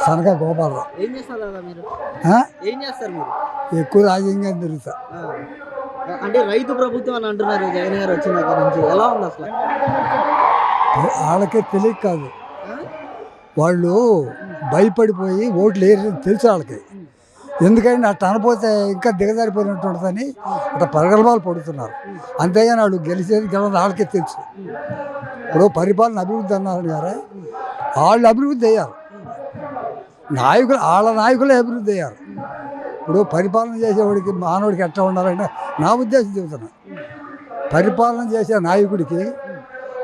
సనక గోపాలరావు ఏం చేస్తారు దాదా మీరు? ఆ? ఏం చేస్తారు మీరు? ఎక్కువ రాజకీయంగా తిరుగుతా. అంటే రైతు ప్రభుత్వం అని అంటున్నారు జగన్ గారు వచ్చిన దగ్గర నుంచి. ఎలా ఉంది అసలు? వాళ్ళకే తెలియక కాదు? వాళ్ళు భయపడిపోయి ఓట్లు వేయరు తెలుసు వాళ్ళకి. ఎందుకంటే అట్ట అనపోతే ఇంకా దిగజారిపోయినట్టు ఉంటుందని అట్లా పరగలబాలు పడుతున్నారు. అంతేగాని వాళ్ళు గెలిచేది గెలవదు వాళ్ళకే తెలుసు. ఇప్పుడు పరిపాలన అభివృద్ధి అన్నారు గారే. వాళ్ళు అభివృద్ధి అయ్యారు. నాయకులు వాళ్ళ నాయకులే అభివృద్ధి అయ్యారు. ఇప్పుడు పరిపాలన చేసేవాడికి మానవుడికి ఎట్లా ఉండాలంటే నా ఉద్దేశం చెబుతున్నా. పరిపాలన చేసే నాయకుడికి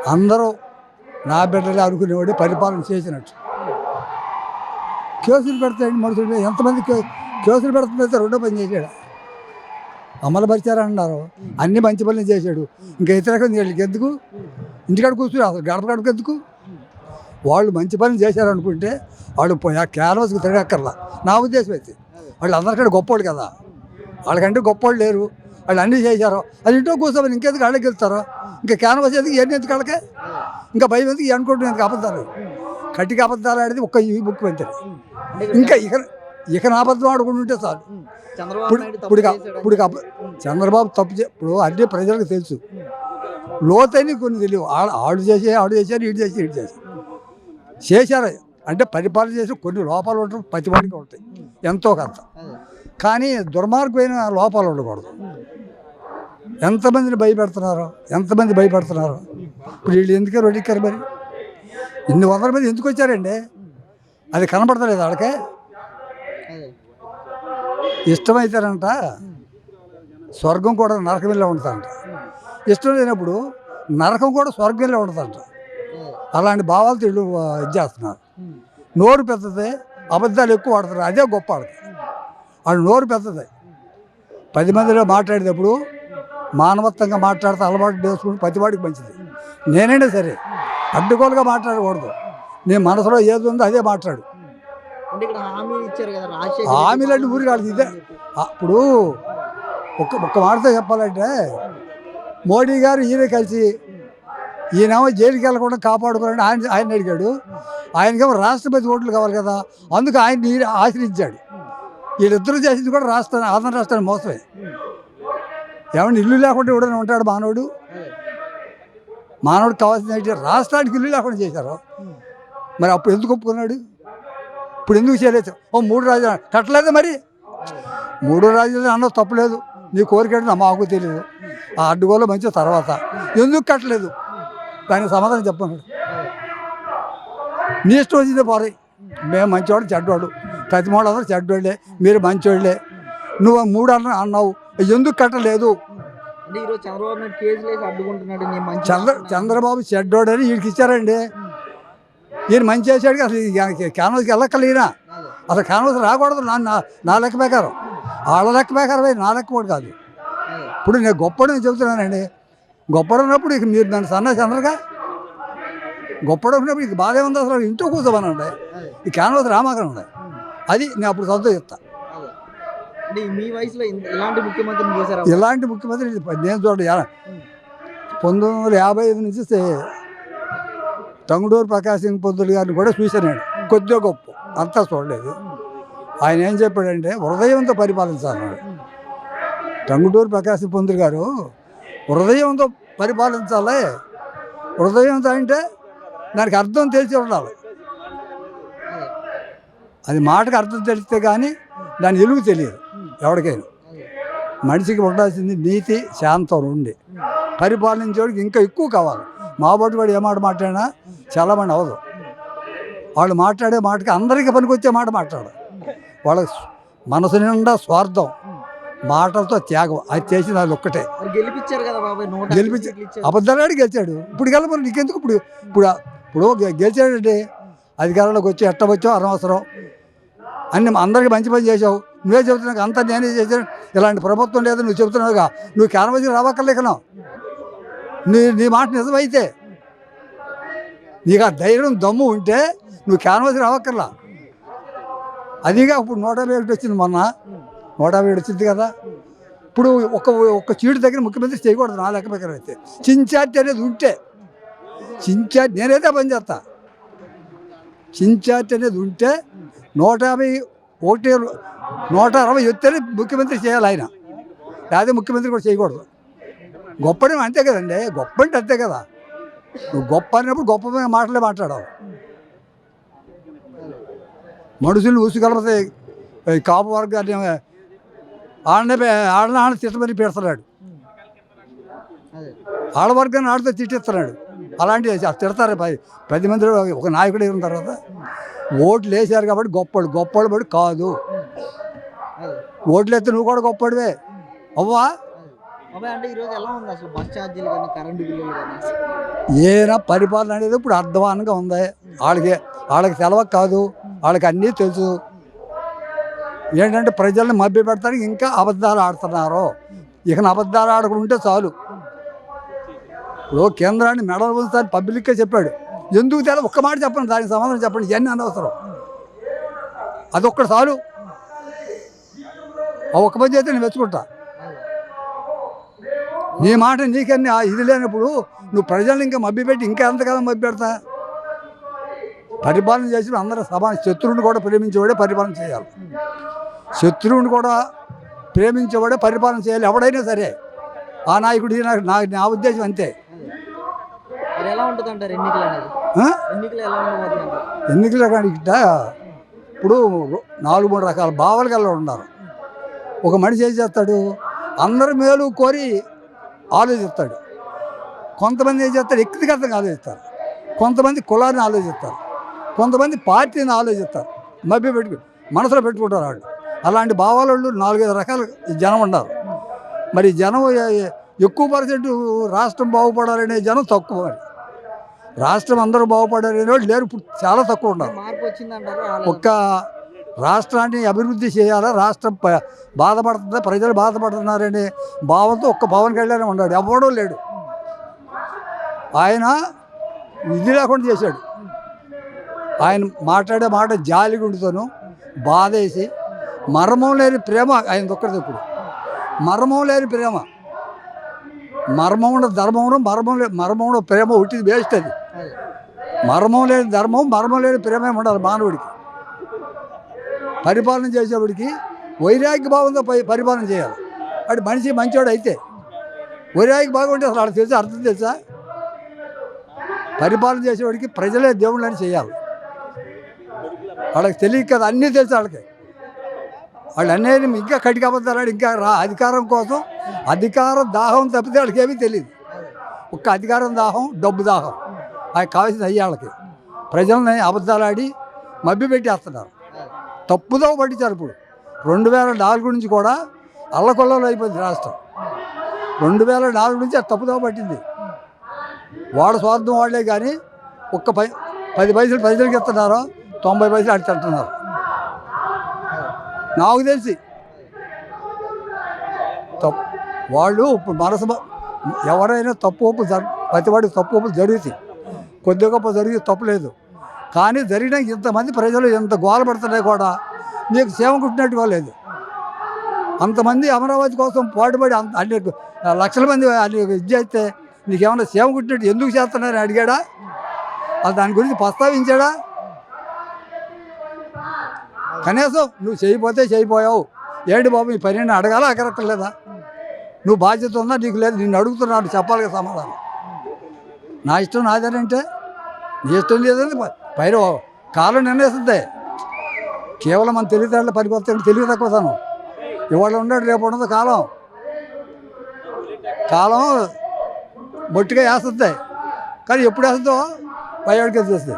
అందరూ నా బిడ్డలే అనుకునేవాడు పరిపాలన చేసినట్టు. కేసులు పెడతాయండి మనుషులు ఎంతమంది కేసులు పెడుతుంటే రెండో పని చేశాడు. అమలుపరిచారన్నారు అన్ని మంచి పనులు చేశాడు. ఇంకా ఇతర వీళ్ళకి ఎందుకు? ఇంటికాడ కూర్చుని అసలు గడప గడపకెందుకు ఎందుకు? వాళ్ళు మంచి పనులు చేశారనుకుంటే వాళ్ళు క్యాన్వాస్కి తిరగక్కర్లా. నా ఉద్దేశం అయితే. వాళ్ళు అందరికంటే గొప్పోళ్ళు కదా. వాళ్ళకంటే గొప్పోళ్ళు లేరు. వాళ్ళు అన్నీ చేశారు. అది ఇంట్లో కూర్చోమని ఇంకెందుకు వాళ్ళకి వెళ్తారు? ఇంకా క్యాన్వాస్ ఎందుకు ఎన్ని ఎందుకు వాళ్ళకే ఇంకా భయం ఎందుకు? అనుకుంటున్నాను ఎందుకు అబద్ధాలు? కట్టికి అబద్ధాలు ఆడేది ఒక్క ఈ బుక్ ఇక్కడ ఇంకా ఇక ఇక నా అబద్ధం ఆడుకుంటుంటే చాలు. ఇప్పుడు ఇప్పుడు ఇప్పుడు చంద్రబాబు తప్పు చే ఇప్పుడు అన్ని ప్రజలకు తెలుసు. లోతైన కొన్ని తెలియవు. ఆడు ఆడు చేసే ఆడు చేశారు ఇటు చేసి ఇటు చేశారు. చేశారు. అంటే పరిపాలన చేసి కొన్ని లోపాలు ఉంటాయి ప్రతి వాడికి ఉంటాయి. ఎంతో కొంత. కానీ దుర్మార్గమైన లోపాలు ఉండకూడదు. ఎంతమందిని భయపెడుతున్నారు? ఎంతమంది భయపెడుతున్నారు? ఇప్పుడు వీళ్ళు ఎందుకే రొడిక్కారు మరి? ఇన్ని వందల మంది ఎందుకు వచ్చారండి? అది కనపడతలేదు వాళ్ళకే. ఇష్టమైతారంట స్వర్గం కూడా నరకమిల్ల ఉంటుందంట. ఇష్టం లేనప్పుడు నరకం కూడా స్వర్గంలో ఉంటుందంట. అలాంటి భావాలతో వీళ్ళు ఇది చేస్తున్నారు. నోరు పెద్దది అబద్ధాలు ఎక్కువ ఆడుతున్నారు. అదే గొప్ప వాళ్ళకి. వాళ్ళు నోరు పెద్దది. పది మందిలో మాట్లాడేటప్పుడు మానవత్వంగా మాట్లాడితే అలవాటు చేసుకుని ప్రతివాడికి మంచిది. నేనైనా సరే అడ్డుగోలుగా మాట్లాడకూడదు. నీ మనసులో ఏది ఉందో అదే మాట్లాడు. అంటే ఇక్కడ హామీలు ఇచ్చారు కదా ఇదే. అప్పుడు ఒక్క ఒక్క మాటతో చెప్పాలంటే మోడీ గారు ఈయన కలిసి ఈయనేమో జైలుకి వెళ్ళకుండా కాపాడుకోవాలని ఆయన ఆయన అడిగాడు. ఆయనకేమో రాష్ట్రపతి ఓట్లు కావాలి కదా అందుకు ఆయన ఆశ్రయించాడు. వీళ్ళిద్దరూ చేసింది కూడా రాష్ట్రాన్ని ఆంధ్ర రాష్ట్రాన్ని మోసమే. ఏమన్నా ఇల్లు లేకుండా ఎవడైనా ఉంటాడు మానవుడు? మానవుడు కావాల్సిన కావాల్సింది ఏంటి? రాష్ట్రానికి ఇల్లు లేకుండా చేశారు. మరి అప్పుడు ఎందుకు ఒప్పుకున్నాడు? ఇప్పుడు ఎందుకు చేయలేదు? ఓ మూడు రాజులు కట్టలేదు మరి? మూడు రాజులు అన్న తప్పలేదు నీ కోరిక ఏంటో మాకు తెలియదు. ఆ అడ్డుగోలు మంచి తర్వాత. ఎందుకు కట్టలేదు? దానికి సమాధానం చెప్పను నీ ఇష్టం వచ్చిందే పోరే. మేము మంచివాడు చెడ్డవాడు ప్రతి మూడు అందరూ చెడ్డోళ్ళే. మీరు మంచోళ్ళే. నువ్వు మూడు అన్న అన్నావు. ఎందుకు కట్టలేదు? చంద్ర చంద్రబాబు చెడ్డోడని వీడికి ఇచ్చారండి. ఈయన మంచి చేశాడు అసలు క్యాన్వాస్కి వెళ్ళక్కలేనా. అసలు కాన్వాస్ రాకూడదు. నా నా- లెక్క ప్రకారం. వాళ్ళ లెక్క ప్రకారం నా లెక్క కూడా కాదు. ఇప్పుడు నేను గొప్పడు నేను చెబుతున్నానండి. గొప్పడు ఉన్నప్పుడు ఇక మీరు నన్ను సన్న చంద్రగా? గొప్పడు ఉన్నప్పుడు ఇక బాధే ఉంది అసలు ఇంట్లో కూర్చోమనండి. ఈ క్యాన్వాస్ ఉమ్. అది నేను అప్పుడు సంతోషిస్తా మీ వయసులో ఇలాంటి ముఖ్యమంత్రిని చూసారా ఇలాంటి ముఖ్యమంత్రి? నేను చూడండి. పంతొమ్మిది వందల యాభై ఐదు నుంచి టంగుడూరు ప్రకాశ్ సింగ్ పంతులు గారిని కూడా చూశాను కొద్దిగా గొప్ప అంతా చూడలేదు. ఆయన ఏం చెప్పాడంటే హృదయంతో పరిపాలించాలన్నాడు టంగుటూరు ప్రకాశ్ సింగ్ పంతులు గారు హృదయంతో పరిపాలించాలి. హృదయంతో అంటే దానికి అర్థం తెలిసి ఉండాలి. అది మాటకు అర్థం తెలిస్తే కానీ దాని ఎలుగు తెలియదు ఎవరికైనా. మనిషికి ఉండాల్సింది నీతి శాంతం ఉండి. పరిపాలించేవాడికి ఇంకా ఎక్కువ కావాలి. మా బట్టి వాడు ఏ మాట మాట్లాడినా చాలా అవదు అవ్వదు. వాళ్ళు మాట్లాడే మాటకి అందరికీ పనికొచ్చే మాట మాట్లాడాలి. వాళ్ళ మనసు నిండా స్వార్థం. మాటలతో త్యాగం. అది చేసింది అది ఒక్కటే. గెలిపించారు కదా బాబాయ్ గెలిపించి- గెలిచాడు. ఇప్పుడు గెలమని నీకెందుకు ఇప్పుడు? ఇప్పుడు ఇప్పుడు గెలిచాడంటే అధికారంలోకి వచ్చి ఎట్ట వచ్చావు? అనవసరం. అన్ని అందరికీ మంచి పని చేసావు నువ్వే చెబుతున్నావు అంతా నేనే చేశాను. ఇలాంటి ప్రభుత్వం లేదు నువ్వు చెబుతున్నావుగా నువ్వు క్యాన్వాసి రావక్కర్లేకను? నీ నీ మాట నిజమైతే నీకు ఆ ధైర్యం దమ్ము ఉంటే నువ్వు క్యాన్వాసి రావక్కర్లా. అదిగా ఇప్పుడు నూట యాభై ఒకటి వచ్చింది మొన్న. నూట యాభై ఒకటి వచ్చింది కదా. ఇప్పుడు ఒక ఒక్క చీటు దగ్గర ముఖ్యమంత్రి చేయకూడదు నా లెక్క ప్రకారం అయితే. చించార్టీ అనేది ఉంటే చించార్టీ నేనైతే పని చేస్తా. అనేది ఉంటే నూట యాభై ఒకటి నూట అరవై ఎత్తేనే ముఖ్యమంత్రి చేయాలి ఆయన. లేదా ముఖ్యమంత్రి కూడా చేయకూడదు. గొప్పని అంతే కదండి గొప్ప అంటే అంతే కదా. నువ్వు గొప్ప అన్నప్పుడు గొప్ప మాటలే మాట్లాడవు. మనుషులు ఊసుగలపతే కాపు వర్గాన్ని ఆడనే ఆడనే ఆడ తిట్టమని పెడుతున్నాడు అదే. ఆడవర్గాన్ని ఆడితే తిట్టిస్తున్నాడు అలాంటివి చేసి- తిడతారు పది పది మంది ఒక నాయకుడు అయిన తర్వాత ఓట్లు వేసారు కాబట్టి గొప్పడు గొప్పడు పడి కాదు. ఓట్లు వేస్తే నువ్వు కూడా గొప్పడివే అవ్వా? ఏనా పరిపాలన అనేది ఇప్పుడు అర్థవానంగా ఉంది. వాళ్ళకి వాళ్ళకి తెలవక కాదు. వాళ్ళకి అన్నీ తెలుసు. ఏంటంటే ప్రజల్ని మభ్య పెడతానికి ఇంకా అబద్ధాలు ఆడుతున్నారు. ఇక అబద్ధాలు ఆడకుంటే చాలు. ఇప్పుడు కేంద్రాన్ని మెడలు ఉంచుతాను పబ్లిక్గా చెప్పాడు. ఎందుకు తెల ఒక్క మాట చెప్పండి దానికి సమాధానం చెప్పండి. ఇవన్నీ అనవసరం. అదొక్కటి చాలు. ఆ ఒక్క పని చేస్తే నేను మెచ్చుకుంటా. నీ మాట నీకన్నీ ఆ ఇది లేనప్పుడు నువ్వు ప్రజల్ని ఇంకా మభ్యపెట్టి ఇంకా ఎంతకాలం మభ్యపెడతా? పరిపాలన చేసిన అందరూ సమాన శత్రువుని కూడా ప్రేమించేవాడే పరిపాలన చేయాలి. శత్రువుని కూడా ప్రేమించేవాడే పరిపాలన చేయాలి. ఎవడైనా సరే. ఆ నాయకుడు నా నా ఉద్దేశం అంతే. ఎలా ఎన్నికలు అనేది? ఎన్నికలు ఎలా ఇప్పుడు నాలుగు మూడు రకాల భావాలు గల ఉన్నారు. ఒక మనిషి ఏం చేస్తాడు? అందరి మేలు కోరి ఆలోచిస్తాడు. కొంతమంది ఏం చేస్తారు? వ్యక్తిగతంగా ఆలోచిస్తారు. కొంతమంది కులాన్ని ఆలోచిస్తారు. కొంతమంది పార్టీని ఆలోచిస్తారు. మభ్య పెట్టుకు మనసులో పెట్టుకుంటారు వాళ్ళు. అలాంటి భావాల నాలుగైదు రకాల జనం ఉన్నారు. మరి జనం ఎక్కువ పర్సెంట్ రాష్ట్రం బాగుపడాలనే జనం తక్కువ మరి. రాష్ట్రం అందరూ బాగుపడాలనే వాళ్ళు లేరు ఇప్పుడు చాలా తక్కువ ఉన్నారు. ఒక్క రాష్ట్రాన్ని అభివృద్ధి చేయాలా రాష్ట్రం బాధపడుతుందా ప్రజలు బాధపడుతున్నారనే భావంతో ఒక్క పవన్ కళ్యాణ్ ఉన్నాడు ఎవడో లేడు. ఆయన ఇది లేకుండా చేశాడు. ఆయన మాట్లాడే మాట జాలి గుండుతోను బాధేసి మర్మం లేని ప్రేమ ఆయన ఒక్కడిది ఇప్పుడు. మర్మం లేని ప్రేమ. మర్మం ఉన్న ధర్మం మర్మం లే మర్మం ఉన్న ప్రేమ ఉట్టిది వేస్ట్ అది. మర్మం లేని ధర్మం మర్మం లేని ప్రేమే ఉండాలి మానవుడికి? పరిపాలన చేసేవాడికి వైరాగ్య భావంతో పరిపాలన చేయాలి. వాడు మనిషి మంచివాడు అయితే. వైరాగ్య భావం అంటే అసలు వాళ్ళకి తెలుసా? అర్థం తెలుసా? పరిపాలన చేసేవాడికి ప్రజలే దేవుళ్ళని చేయాలి. వాళ్ళకి తెలియదు కదా అన్నీ తెలుసు వాళ్ళకి. వాళ్ళు అనేది ఇంకా కటికి ఇంకా రా అధికారం కోసం అధికారం దాహం తప్పితే వాళ్ళకి ఏమీ తెలియదు ఒక్క అధికారం దాహం డబ్బు దాహం. అవి కావాల్సింది అయ్యాళ్ళకి ప్రజల్ని అబద్ధాలు మభ్య పెట్టేస్తున్నారు. తప్పుదో పట్టించారు ఇప్పుడు. రెండు వేల నాలుగు నుంచి కూడా అల్లకొల్లలో అయిపోయింది రాష్ట్రం. రెండు వేల నాలుగు నుంచి అది తప్పుదో పట్టింది. వాడు స్వార్థం వాడలే కానీ ఒక్క పై పది పైసలు ప్రజలకు ఇస్తున్నారు తొంభై పైసలు అడిగి అంటున్నారు. నాకు తెలిసి. తప్పు వాళ్ళు ఇప్పుడు మనసు ఎవరైనా తప్పు ఒప్పు జరు ప్రతివాడికి తప్పు ఒప్పులు జరుగుతాయి. కొద్ది గొప్ప జరిగి తప్పు లేదు. కానీ జరిగిన ఇంతమంది ప్రజలు ఇంత గోల పడుతున్నాయి కూడా నీకు సేవ కుట్టినట్టుగా లేదు. అంతమంది అమరావతి కోసం పాటుపడి అంత అన్ని లక్షల మంది అన్ని ఇది చేస్తే నీకేమన్నా సేవ కుట్టినట్టు ఎందుకు చేస్తున్నారని అడిగాడా? అది దాని గురించి ప్రస్తావించాడా? కనీసం నువ్వు చేయిపోతే చేయిపోయావు ఏంటి బాబు ఈ పని అడగాలా? అక్కరక్కర్లేదా నువ్వు బాధ్యత ఉందా నీకు లేదు. నిన్ను అడుగుతున్నాడు చెప్పాలి సమాధానం. నా ఇష్టం నాదేనంటే నీ ఇష్టం లేదని పైన కాలం నిర్ణయిస్తుంది కేవలం మన తెలివితేటలు పనికొస్తాయి తెలివి తక్కువతాను ఇవాళ ఉండడు రేపు ఉండదు కాలం. కాలం బొట్టిగా వేస్తుంది. కానీ ఎప్పుడు వేస్తుందో? పైవాడికి చేస్తుంది